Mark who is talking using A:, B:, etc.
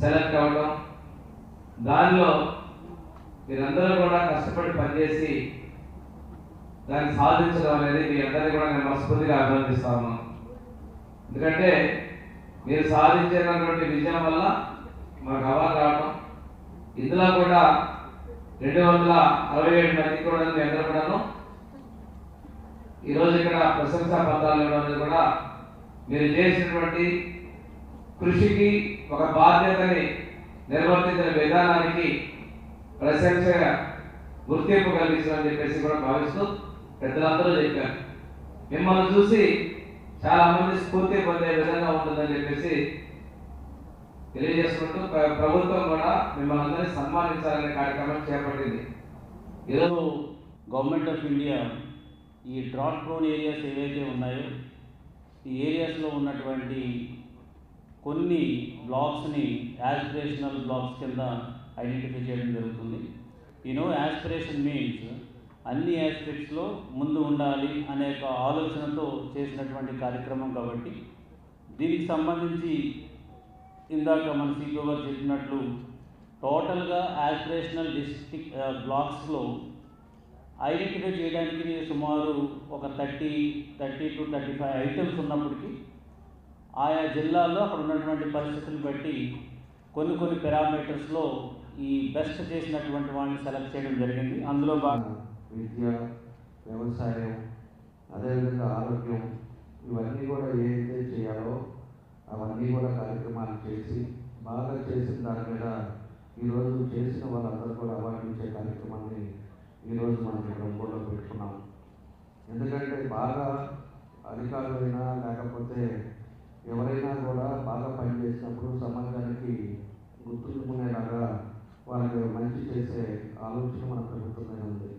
A: Select అవ్వడం దానిలో మీరందరూ కూడా కష్టపడి పనిచేసి దాన్ని సాధించడం అనేది మీ అందరినీ కూడా నేను మనస్ఫూర్తిగా అభినందిస్తా ఉన్నాను. ఎందుకంటే మీరు సాధించినటువంటి విజయం వల్ల మాకు అవార్డు రావడం ఇందులో కూడా రెండు వందల అరవై ఏడు మంది కూడా మీ అందరూ కూడాను ఈరోజు ఇక్కడ ప్రశంసా పత్రాలు ఇవ్వడం కూడా మీరు చేసినటువంటి కృషికి ఒక బాధ్యతని నిర్వర్తించిన విధానానికి ప్రశంస గుర్తింపు కలిగిస్తుందని చెప్పేసి కూడా భావిస్తూ పెద్దలందరూ చెప్పారు. మిమ్మల్ని చూసి చాలా మంది స్ఫూర్తి పొందే విధంగా ఉంటుందని చెప్పేసి తెలియజేసుకుంటూ ప్రభుత్వం కూడా మిమ్మల్ని అందరినీ సన్మానించాలనే కార్యక్రమం చేపట్టింది.
B: ఈరోజు గవర్నమెంట్ ఆఫ్ ఇండియా ఈ డ్రాట్ ప్రోన్ ఏరియాస్ ఏవైతే ఉన్నాయో ఈ ఏరియాస్లో ఉన్నటువంటి కొన్ని బ్లాక్స్ని యాస్పిరేషనల్ బ్లాక్స్ కింద ఐడెంటిఫై చేయడం జరుగుతుంది. యూనో యాస్పిరేషన్ మీన్స్ అన్ని ఆస్పెక్ట్స్లో ముందు ఉండాలి అనే ఒక ఆలోచనతో చేసినటువంటి కార్యక్రమం కాబట్టి దీనికి సంబంధించి ఇందాక మన సీఓ గారు చెప్పినట్లు టోటల్గా యాస్పిరేషనల్ డిస్టిక్ బ్లాక్స్లో ఐడెంటిఫై చేయడానికి సుమారు ఒక thirty thirty two thirty five items ఉన్నప్పటికీ ఆయా జిల్లాల్లో అక్కడ ఉన్నటువంటి పరిస్థితులను బట్టి కొన్ని కొన్ని పారామీటర్స్లో ఈ బెస్ట్ చేసినటువంటి వాళ్ళని సెలెక్ట్ చేయడం జరిగింది. అందులో భాగంగా
C: విద్య వ్యవసాయం అదేవిధంగా ఆరోగ్యం ఇవన్నీ కూడా ఏదైతే చేయాలో అవన్నీ కూడా కార్యక్రమాలు చేసి బాగా చేసిన దాని మీద ఈరోజు చేసిన వాళ్ళందరూ కూడా అవార్డు కార్యక్రమాన్ని ఈరోజు మనం ఇక్కడ పెట్టుకున్నాం. ఎందుకంటే బాగా అధికారులైనా లేకపోతే ఎవరైనా కూడా బాగా పనిచేసినప్పుడు సమాజానికి గుర్తుంచుకునేలాగా వాళ్ళకి మంచి చేసే ఆలోచన మన ప్రభుత్వమే ఉంది